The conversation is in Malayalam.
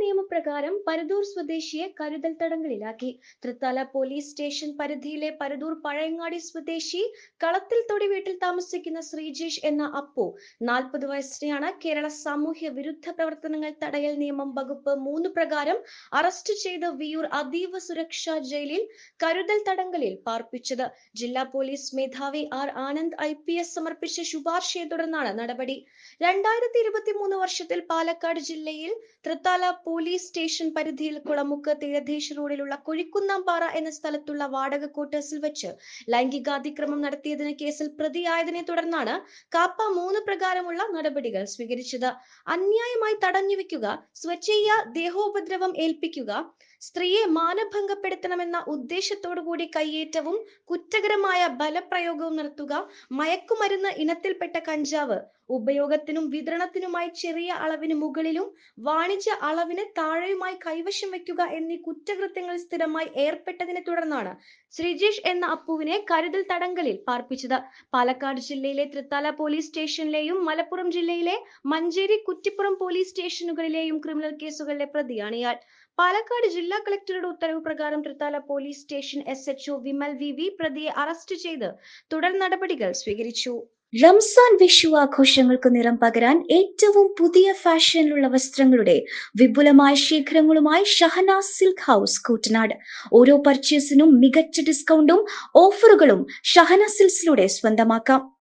നിയമപ്രകാരം പരദൂർ സ്വദേശിയെ കരുതൽ തടങ്കലിലാക്കി. തൃത്താല പോലീസ് സ്റ്റേഷൻ പരിധിയിലെ പരദൂർ പഴയങ്ങാടി സ്വദേശി കളത്തിൽ തൊടി വീട്ടിൽ താമസിക്കുന്ന ശ്രീജേഷ് എന്ന അപ്പു നാൽപ്പത് വയസ്സിനെയാണ് കേരള സാമൂഹ്യ വിരുദ്ധ പ്രവർത്തനങ്ങൾ തടയൽ നിയമം വകുപ്പ് മൂന്ന് പ്രകാരം അറസ്റ്റ് ചെയ്ത് വിയൂർ അതീവ സുരക്ഷാ ജയിലിൽ കരുതൽ തടങ്കലിൽ പാർപ്പിച്ചത്. ജില്ലാ പോലീസ് മേധാവി R Anand I P S സമർപ്പിച്ച ശുപാർശയെ തുടർന്നാണ് നടപടി. രണ്ടായിരത്തി ഇരുപത്തി മൂന്ന് വർഷത്തിൽ പാലക്കാട് ജില്ലയിൽ തൃത്താല പോലീസ് സ്റ്റേഷൻ പരിധിയിൽ കുളമുക്ക് തീരദേശ റോഡിലുള്ള കൊഴിക്കുന്നാമ്പാറ എന്ന സ്ഥലത്തുള്ള വാടക ക്വാർട്ടേഴ്സിൽ വെച്ച് ലൈംഗികാതിക്രമം നടത്തിയതിന് കേസിൽ പ്രതിയായതിനെ തുടർന്നാണ് കാപ്പ മൂന്ന് പ്രകാരമുള്ള നടപടികൾ സ്വീകരിച്ചത്. അന്യായമായി തടഞ്ഞു വെക്കുക സ്വച്ഛയ്യ ദേഹോപദ്രവം ഏൽപ്പിക്കുക സ്ത്രീയെ മാനഭംഗപ്പെടുത്തണമെന്ന ഉദ്ദേശത്തോടുകൂടി കയ്യേറ്റവും കുറ്റകരമായ ബലപ്രയോഗവും നടത്തുക മയക്കുമരുന്ന് ഇനത്തിൽപ്പെട്ട കഞ്ചാവ് ഉപയോഗത്തിനും വിതരണത്തിനുമായി ചെറിയ അളവിന് മുകളിലും വാണിജ്യ അളവിന് താഴെയുമായി കൈവശം വെക്കുക എന്നീ കുറ്റകൃത്യങ്ങളിൽ സ്ഥിരമായി ഏർപ്പെട്ടതിനെ തുടർന്നാണ് ശ്രീജേഷ് എന്ന അപ്പുവിനെ കരുതൽ തടങ്കലിൽ പാർപ്പിച്ചത്. പാലക്കാട് ജില്ലയിലെ തൃത്താല പോലീസ് സ്റ്റേഷനിലെയും മലപ്പുറം ജില്ലയിലെ മഞ്ചേരി കുറ്റിപ്പുറം പോലീസ് സ്റ്റേഷനുകളിലെയും ക്രിമിനൽ കേസുകളിലെ പ്രതിയാണ് ഇയാൾ. പാലക്കാട് ജില്ലാ കളക്ടറുടെ ഉത്തരവ് പ്രകാരം Thrithala police station S H O Vimal V V പ്രതിയെ അറസ്റ്റ് ചെയ്ത് തുടർ നടപടികൾ സ്വീകരിച്ചു. റംസാൻ വിഷു ആഘോഷങ്ങൾക്ക് നിറം പകരാൻ ഏറ്റവും പുതിയ ഫാഷനിലുള്ള വസ്ത്രങ്ങളുടെ വിപുലമായ ശേഖരങ്ങളുമായി ഷഹനാസ് സിൽക്ക് ഹൗസ് കൂട്ടനാട് ഓരോ പർച്ചേസിനും മികച്ച ഡിസ്കൗണ്ടും ഓഫറുകളും ഷഹന സിൽസിലൂടെ സ്വന്തമാക്കാം.